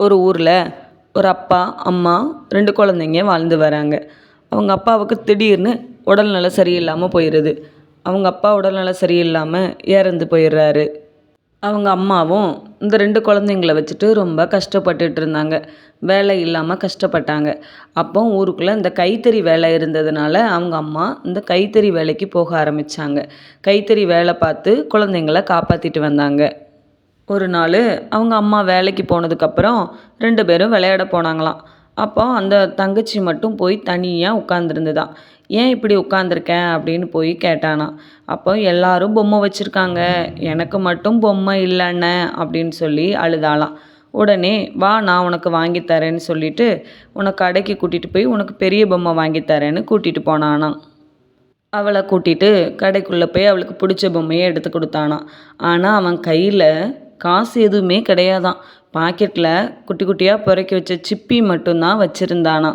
ஒரு ஊரில் ஒரு அப்பா அம்மா ரெண்டு குழந்தைங்க வாழ்ந்து வராங்க. அவங்க அப்பாவுக்கு திடீர்னு உடல்நல சரியில்லாமல் போயிடுது அவங்க அப்பா உடல்நல சரியில்லாமல் இறந்து போயிடுறாரு. அவங்க அம்மாவும் இந்த ரெண்டு குழந்தைங்கள வச்சுட்டு ரொம்ப கஷ்டப்பட்டுட்டு இருந்தாங்க. வேலை இல்லாமல் கஷ்டப்பட்டாங்க. அப்போ ஊருக்குள்ளே இந்த கைத்தறி வேலை இருந்ததுனால அவங்க அம்மா இந்த கைத்தறி வேலைக்கு போக ஆரம்பித்தாங்க கைத்தறி வேலை பார்த்து குழந்தைங்கள காப்பாற்றிட்டு வந்தாங்க. ஒரு நாள் அவங்க அம்மா வேலைக்கு போனதுக்கப்புறம் ரெண்டு பேரும் விளையாட போனாங்களாம். அப்போ அந்த தங்கச்சி மட்டும் போய் தனியாக உட்காந்துருந்துதான் ஏன் இப்படி உட்காந்துருக்கேன் அப்படின்னு போய் கேட்டானா. அப்போ எல்லாரும் பொம்மை வச்சுருக்காங்க. எனக்கு மட்டும் பொம்மை இல்லைண்ணே அப்படின்னு சொல்லி அழுதாளாம். உடனே வா நான் உனக்கு வாங்கி தரேன்னு சொல்லிட்டு உனக்கு கடைக்கு கூட்டிகிட்டு போய் உனக்கு பெரிய பொம்மை வாங்கி தரேன்னு கூட்டிகிட்டு போனானாம். அவளை கூட்டிகிட்டு கடைக்குள்ளே போய் அவளுக்கு பிடிச்ச பொம்மையை எடுத்து கொடுத்தானா ஆனால் அவன் கையில் காசு எதுவுமே கிடையாதான் பாக்கெட்டில் குட்டி குட்டியாக பிறக்க வச்ச சிப்பி மட்டும்தான் வச்சுருந்தானா.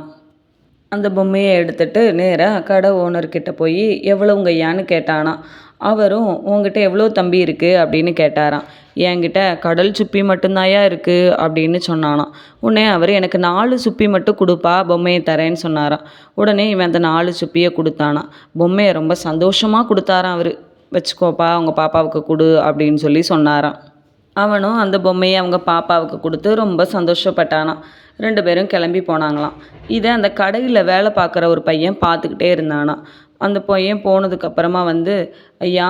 அந்த பொம்மையை எடுத்துட்டு நேராக கடை ஓனர்கிட்ட போய் எவ்வளோ ஐயான்னு கேட்டானா. அவரும் உங்ககிட்ட எவ்வளோ தம்பி இருக்குது அப்படின்னு கேட்டாராம். என்கிட்ட கடல் சுப்பி மட்டும்தாயா இருக்குது அப்படின்னு சொன்னானாம். உடனே அவர் எனக்கு நாலு சுப்பி மட்டும் கொடுப்பா பொம்மையை தரேன்னு சொன்னாராம். உடனே இவன் அந்த நாலு சுப்பியை கொடுத்தானா பொம்மையை ரொம்ப சந்தோஷமாக கொடுத்தாராம் அவர். வச்சுக்கோப்பா அவங்க பாப்பாவுக்கு கொடு அப்படின்னு சொல்லி சொன்னாராம். அவனும் அந்த பொம்மையை அவங்க பாப்பாவுக்கு கொடுத்து ரொம்ப சந்தோஷப்பட்டானான் ரெண்டு பேரும் கிளம்பி போனாங்களாம். இதை அந்த கடையில் வேலை பார்க்குற ஒரு பையன் பார்த்துக்கிட்டே இருந்தானா. அந்த பையன் போனதுக்கப்புறமா வந்து ஐயா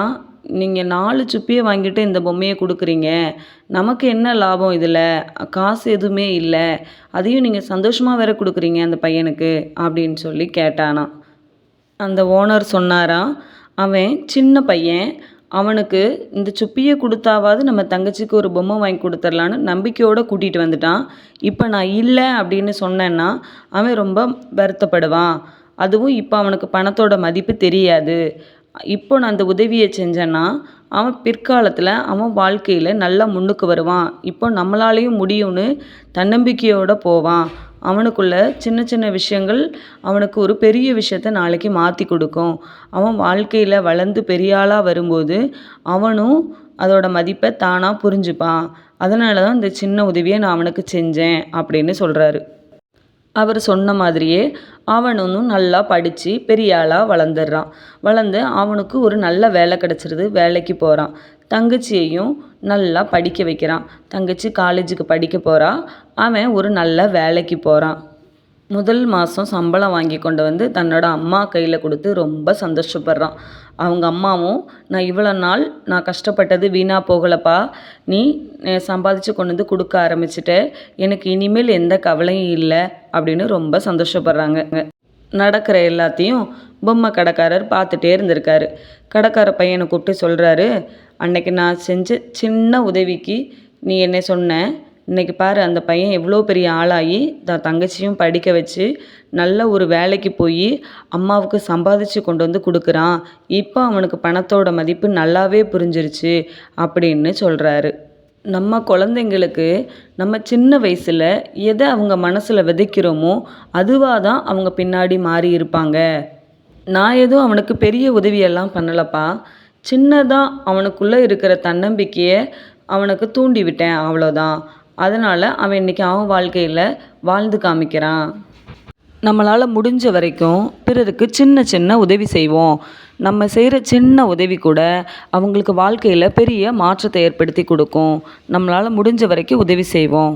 நீங்கள் நாலு சுப்பியை வாங்கிட்டு இந்த பொம்மையை கொடுக்குறீங்க. நமக்கு என்ன லாபம் இதில்? காசு எதுவுமே இல்லை. அதையும் நீங்கள் சந்தோஷமாக வேற கொடுக்குறீங்க அந்த பையனுக்கு அப்படின்னு சொல்லி கேட்டானா. அந்த ஓனர் சொன்னாரா அவன் சின்ன பையன் அவனுக்கு இந்த சுப்பியை கொடுத்தாவது நம்ம தங்கச்சிக்கு ஒரு பொம்மை வாங்கி கொடுத்துர்லான்னு நம்பிக்கையோடு கூட்டிகிட்டு வந்துட்டான். இப்போ நான் இல்லை அப்படின்னு சொன்னேன்னா அவன் ரொம்ப வருத்தப்படுவான். அதுவும் இப்போ அவனுக்கு பணத்தோட மதிப்பு தெரியாது. இப்போ நான் அந்த உதவியை செஞ்சேன்னா அவன் பிற்காலத்தில் அவன் வாழ்க்கையில் நல்லா முன்னுக்கு வருவான். இப்போ நம்மளாலேயும் முடியும்னு தன்னம்பிக்கையோடு போவான். அவனுக்குள்ள சின்ன சின்ன விஷயங்கள் அவனுக்கு ஒரு பெரிய விஷயத்த நாளைக்கு மாற்றி கொடுக்கும். அவன் வாழ்க்கையில் வளர்ந்து பெரிய ஆளாக வரும்போது அவனும் அதோட மதிப்பை தானாக புரிஞ்சுப்பான். அதனால தான் இந்த சின்ன உதவியை நான் அவனுக்கு செஞ்சேன் அப்படின்னு சொல்கிறாரு அவர் சொன்ன மாதிரியே அவனும் நல்லா படித்து பெரிய ஆளாக வளர்ந்துடுறான். வளர்ந்து அவனுக்கு ஒரு நல்ல வேலை கிடச்சிருது. வேலைக்கு போகிறான் தங்கச்சியையும் நல்லா படிக்க வைக்கிறான். தங்கச்சி காலேஜுக்கு படிக்க போகிறா அவன் ஒரு நல்ல வேலைக்கு போகிறான் முதல் மாதம் சம்பளம் வாங்கி கொண்டு வந்து தன்னோட அம்மா கையில் கொடுத்து ரொம்ப சந்தோஷப்படுறான். அவங்க அம்மாவும் நான் இவ்வளோ நாள் நான் கஷ்டப்பட்டது வீணாக போகலப்பா. நீ சம்பாதிச்சு கொண்டு வந்து கொடுக்க ஆரம்பிச்சிட்ட. எனக்கு இனிமேல் எந்த கவலையும் இல்லை. அப்படின்னு ரொம்ப சந்தோஷப்படுறாங்க. நடக்கிற எல்லாத்தையும் பொம்மை கடைக்காரர் பார்த்துட்டே இருந்திருக்காரு. கடைக்கார பையனை கூப்பிட்டு சொல்கிறாரு அன்னைக்கு நான் செஞ்ச சின்ன உதவிக்கு நீ என்ன சொன்ன. இன்றைக்கி பாரு அந்த பையன் எவ்வளோ பெரிய ஆளாகி தான் தங்கச்சியும் படிக்க வச்சு நல்ல ஒரு வேலைக்கு போய் அம்மாவுக்கு சம்பாதிச்சு கொண்டு வந்து கொடுக்குறான். இப்போ அவனுக்கு பணத்தோட மதிப்பு நல்லாவே புரிஞ்சிருச்சு அப்படின்னு சொல்கிறாரு நம்ம குழந்தைங்களுக்கு நம்ம சின்ன வயசில் எதை அவங்க மனசில் விதைக்கிறோமோ அதுவாக தான் அவங்க பின்னாடி மாறி இருப்பாங்க. நான் எதுவும் அவனுக்கு பெரிய உதவியெல்லாம் பண்ணலப்பா. சின்னதாக அவனுக்குள்ளே இருக்கிற தன்னம்பிக்கையை அவனுக்கு தூண்டி விட்டேன் அவ்வளோதான் அதனால் அவன் இன்றைக்கி அவன் வாழ்க்கையில் வாழ்ந்து காமிக்கிறான். நம்மளால் முடிஞ்ச வரைக்கும் பிறருக்கு சின்ன சின்ன உதவி செய்வோம். நம்ம செய்கிற சின்ன உதவி கூட அவங்களுக்கு வாழ்க்கையில் பெரிய மாற்றத்தை ஏற்படுத்தி கொடுக்கும். நம்மளால் முடிஞ்ச வரைக்கும் உதவி செய்வோம்.